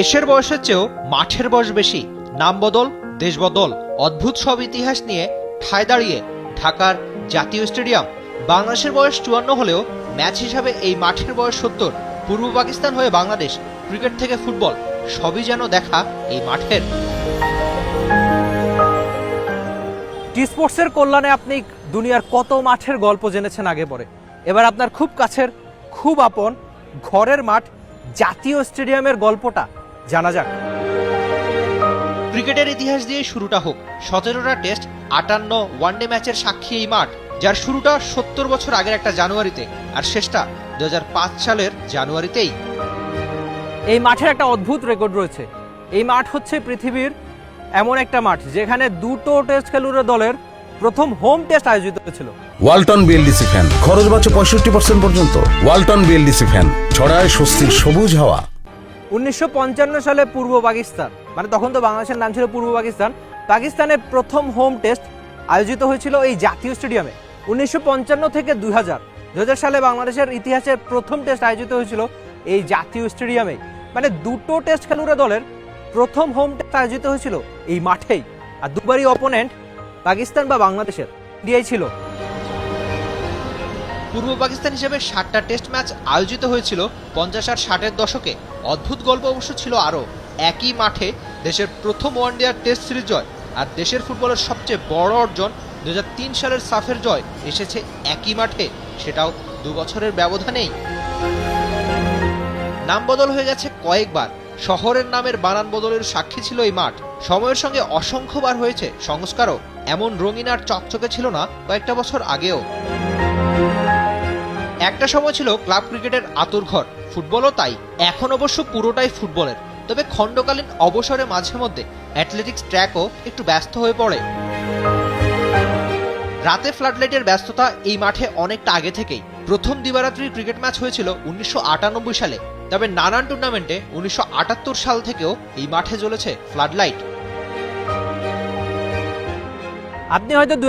দেশের বয়সের চেয়েও মাঠের বয়স বেশি। নাম বদল, দেশ বদল। অদ্ভুত সব ইতিহাস নিয়ে ঠায় দাঁড়িয়ে ঢাকার জাতীয় স্টেডিয়াম। বাংলাদেশের বয়স চুয়ান্ন হলেও ম্যাচ হিসাবে এই মাঠের বয়স সত্তর। পূর্ব পাকিস্তান হয়ে বাংলাদেশ ক্রিকেট থেকে ফুটবল, সবই যেন দেখা এই মাঠের। টি স্পোর্টসের কল্যাণে আপনি দুনিয়ার কত মাঠের গল্প জেনেছেন আগে পরে। এবার আপনার খুব কাছের, খুব আপন, ঘরের মাঠ জাতীয় স্টেডিয়ামের গল্পটা জানা যাক। ক্রিকেটের ইতিহাস দিয়ে শুরুটা হোক। সতেরোটা টেস্ট আটান্ন ওয়ানডে ম্যাচের সাক্ষী এই মাঠ যার শুরুটা সত্তর বছর আগের একটা জানুয়ারিতে আর শেষটা দু সালের জানুয়ারিতেই। এই মাঠের একটা অদ্ভুত রেকর্ড রয়েছে। এই মাঠ হচ্ছে পৃথিবীর এমন একটা মাঠ যেখানে দুটো টেস্ট খেলুড়ে দলের প্রথম হোম টেস্ট আয়োজিত হয়েছিল। Walton BLDC fan. খরচ বাঁচে পঁয়ষট্টি পার্সেন্ট পর্যন্ত। Walton BLDC fan. ছড়ায় স্বস্তির সবুজ হাওয়া। উনিশশো পঞ্চান্ন সালে পূর্ব পাকিস্তান মানে তখন তো বাংলাদেশের নাম ছিল পূর্ব পাকিস্তান, পাকিস্তানের প্রথম হোম টেস্ট আয়োজিত হয়েছিল এই জাতীয় স্টেডিয়ামে উনিশশো পঞ্চান্ন থেকে দুই হাজার সালে বাংলাদেশের ইতিহাসের প্রথম টেস্ট আয়োজিত হয়েছিল এই জাতীয় স্টেডিয়ামে মানে দুটো টেস্ট খেলুড়ে দলের প্রথম হোম টেস্ট আয়োজিত হয়েছিল এই মাঠেই। আর দুবারই অপোনেন্ট পাকিস্তান বা বাংলাদেশের। ইন্ডিয়াই ছিল। পূর্ব পাকিস্তান হিসেবে ষাটটা টেস্ট ম্যাচ আয়োজিত হয়েছিল পঞ্চাশ আর ষাটের দশকে। অদ্ভুত গল্প অবশ্য ছিল আরও। একই মাঠে দেশের প্রথম ওয়ানডে আর টেস্ট সিরিজ জয় আর দেশের ফুটবলের সবচেয়ে বড় অর্জন দু হাজার তিন সালের সাফের জয় এসেছে একই মাঠে। সেটাও দু বছরের ব্যবধানেই। নাম বদল হয়ে গেছে কয়েকবার। শহরের নামের বানান বদলের সাক্ষী ছিল এই মাঠ। সময়ের সঙ্গে অসংখ্যবার হয়েছে সংস্কারও। এমন রঙিন আর চকচকে ছিল না কয়েকটা বছর আগেও। একটা সময় ছিল ক্লাব ক্রিকেটের আতুরঘর ফুটবলও তাই, এখন অবশ্য পুরোটাই ফুটবলের। তবে খণ্ডকালীন অবসরে মাঝে মধ্যে অ্যাথলেটিক্স ট্র্যাকও একটু ব্যস্ত হয়ে পড়ে। রাতে ফ্লাডলাইটের ব্যস্ততা এই মাঠে অনেকটা আগে থেকেই। প্রথম দিবারাত্রির ক্রিকেট ম্যাচ হয়েছিল উনিশশো আটানব্বই সালে, তবে নানান টুর্নামেন্টে উনিশশো আটাত্তর সাল থেকেও এই মাঠে জ্বলেছে ফ্লাডলাইট। আপনি হয়তো দু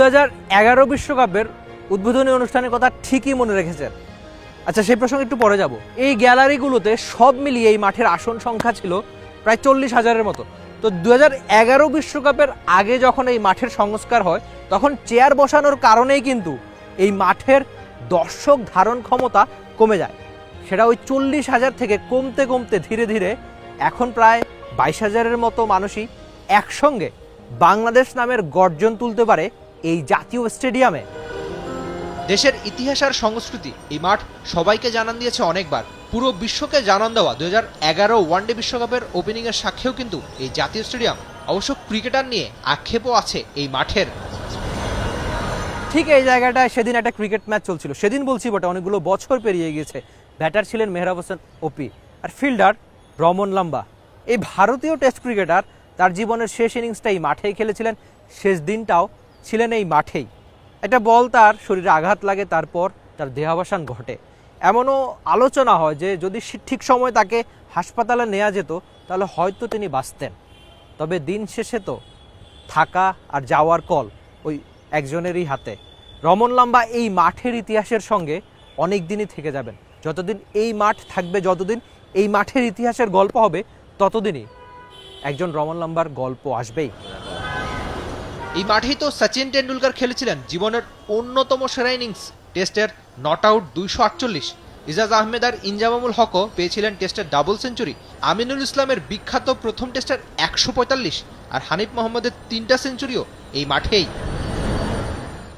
বিশ্বকাপের উদ্বোধনী অনুষ্ঠানের কথা ঠিকই মনে রেখেছেন। আচ্ছা সেই প্রসঙ্গে একটু পরে যাব। এই গ্যালারিগুলোতে সব মিলিয়ে এই মাঠের আসন সংখ্যা ছিল প্রায় চল্লিশ হাজারের মতো। তো দু এগারো বিশ্বকাপের আগে যখন এই মাঠের সংস্কার হয়, তখন চেয়ার বসানোর কারণেই কিন্তু এই মাঠের দর্শক ধারণ ক্ষমতা কমে যায়। সেটা ওই চল্লিশ হাজার থেকে কমতে কমতে ধীরে ধীরে এখন প্রায় বাইশ হাজারের মতো মানুষই একসঙ্গে বাংলাদেশ নামের গর্জন তুলতে পারে এই জাতীয় স্টেডিয়ামে। দেশের ইতিহাস আর সংস্কৃতি, এই মাঠ সবাইকে জানান দিয়েছে অনেকবার। পুরো বিশ্বকে জানান দেওয়া দু হাজার এগারো ওয়ানডে বিশ্বকাপের ওপেনিং এর সাক্ষীও কিন্তু এই জাতীয় স্টেডিয়াম। অবশ্য ক্রিকেটার নিয়ে আক্ষেপও আছে এই মাঠের। ঠিক এই জায়গাটায় সেদিন একটা ক্রিকেট ম্যাচ চলছিল। সেদিন বলছি বটে, অনেকগুলো বছর পেরিয়ে গিয়েছে। ব্যাটার ছিলেন মেহরাব হোসেন ওপি আর ফিল্ডার রমন লাম্বা। এই ভারতীয় টেস্ট ক্রিকেটার তার জীবনের শেষ ইনিংসটা এই মাঠেই খেলেছিলেন। শেষ দিনটাও ছিলেন এই মাঠেই। একটা বল তার, শরীরে আঘাত লাগে, তারপর তার দেহাবসান ঘটে। এমনও আলোচনা হয় যে যদি ঠিক সময় তাকে হাসপাতালে নেওয়া যেত, তাহলে হয়তো তিনি বাঁচতেন। তবে দিন শেষে তো থাকা আর যাওয়ার কল ওই একজনেরই হাতে। রমন লাম্বা এই মাঠের ইতিহাসের সঙ্গে অনেক দিনই থেকে যাবেন। যতদিন এই মাঠ থাকবে, যতদিন এই মাঠের ইতিহাসের গল্প হবে, ততদিনই একজন রমন লাম্বার গল্প আসবেই। এই মাঠেই তো সচিন টেন্ডুলকার খেলেছিলেন জীবনের অন্যতম সেরা ইনিংস। টেস্টের নট আউট দুইশো আটচল্লিশ। ইজাজ আহমেদ আর ইনজামামুল হকও পেয়েছিলেন টেস্টের ডাবল সেঞ্চুরি। আমিনুল ইসলামের বিখ্যাত প্রথম টেস্টের একশো পঁয়তাল্লিশ আর হানিফ মোহাম্মদের তিনটা সেঞ্চুরিও এই মাঠেই।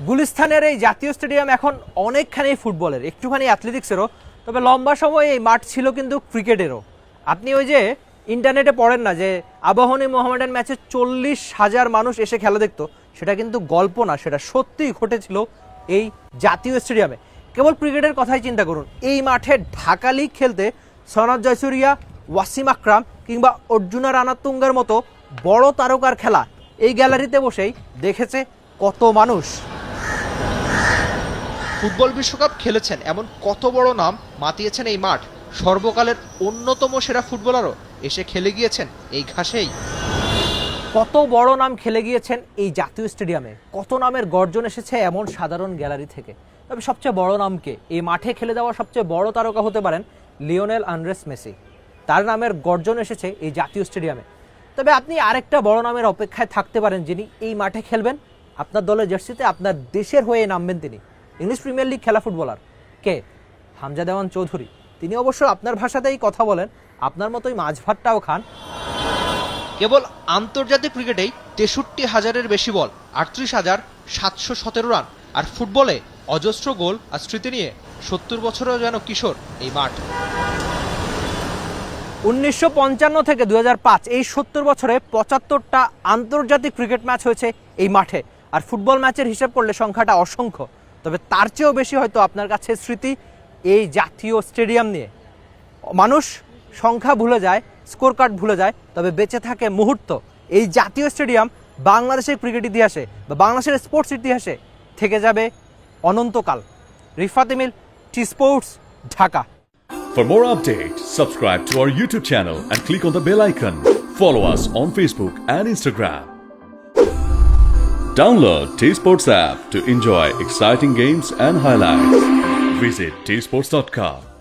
গুলিস্তানের এই জাতীয় স্টেডিয়াম এখন অনেকখানি ফুটবলের, একটুখানি অ্যাথলেটিক্সেরও তবে লম্বা সময় এই মাঠ ছিল কিন্তু ক্রিকেটেরও। আপনি ওই যে ইন্টারনেটে পড়েন না যে আবাহনী মোহামেডান ম্যাচে চল্লিশ হাজার মানুষ এসে খেলা দেখতো, সেটা কিন্তু গল্প না, সেটা সত্যিই ঘটেছিল এই জাতীয় স্টেডিয়ামে। কেবল ক্রিকেটের কথাই চিন্তা করুন, এই মাঠে ঢাকা লিগ খেলতে সনদ জয়সুরিয়া, ওয়াসিম আকরাম কিংবা অর্জুনা রানাতুঙ্গের মতো বড় তারকার খেলা এই গ্যালারিতে বসেই দেখেছে কত মানুষ। ফুটবল বিশ্বকাপ খেলেছেন, এমন কত বড় নাম মাতিয়েছেন এই মাঠ। সর্বকালের অন্যতম সেরা ফুটবলারও এসে খেলে গিয়েছেন এই ঘাসেই। কত বড় নাম খেলে গিয়েছেন এই জাতীয় স্টেডিয়ামে? কত নামের গর্জন এসেছে এমন সাধারণ গ্যালারি থেকে? তবে সবচেয়ে বড় নামকে এই মাঠে খেলে দেওয়া সবচেয়ে বড় তারকা হতে পারেন লিওনেল আন্ড্রেস মেসি। তার নামের গর্জন এসেছে এই জাতীয় স্টেডিয়ামে। তবে আপনি আরেকটা বড় নামের অপেক্ষায় থাকতে পারেন যিনি এই মাঠে খেলবেন। আপনার দলের জার্সিতে আপনার দেশের হয়ে নামবেন তিনি। ইংলিশ প্রিমিয়ার লিগ খেলা ফুটবলার কে? হামজা দেওয়ান চৌধুরী। তিনি অবশ্য আপনার ভাষাতেই কথা বলেন। আপনার মতোই মাছ ভাতটাও খান। কেবল আন্তর্জাতিক ক্রিকেটেই তেষট্টি হাজারের বেশি বল আটত্রিশ হাজার সাতশো সতেরো রান। আর ফুটবলে অজস্র গোল আর স্মৃতি নিয়ে সত্তর বছরেও যেন কিশোর এই মাঠ। উনিশশো পঞ্চান্ন থেকে দুই হাজার পাঁচ এই সত্তর বছরে পঁচাত্তরটা আন্তর্জাতিক ক্রিকেট ম্যাচ হয়েছে এই মাঠে। আর ফুটবল ম্যাচের হিসেব করলে সংখ্যাটা অসংখ্য। তবে তার চেয়েও বেশি হয়তো আপনার কাছে স্মৃতি এই জাতীয় স্টেডিয়াম নিয়ে মানুষ সংখ্যা ভুলে যায় স্কোর কার্ড ভুলে যায় তবে বেঁচে থাকে মুহূর্ত এই জাতীয় স্টেডিয়াম বাংলাদেশের ক্রিকেট ইতিহাসে বা বাংলাদেশের স্পোর্টস ইতিহাসে থেকে যাবে অনন্তকাল Rifat রিফাতেমিল T sports Dhaka For more updates, subscribe to our YouTube channel and click on the bell icon. Follow us on Facebook and Instagram. Download T Sports app to enjoy exciting games and highlights. Visit tsports.com.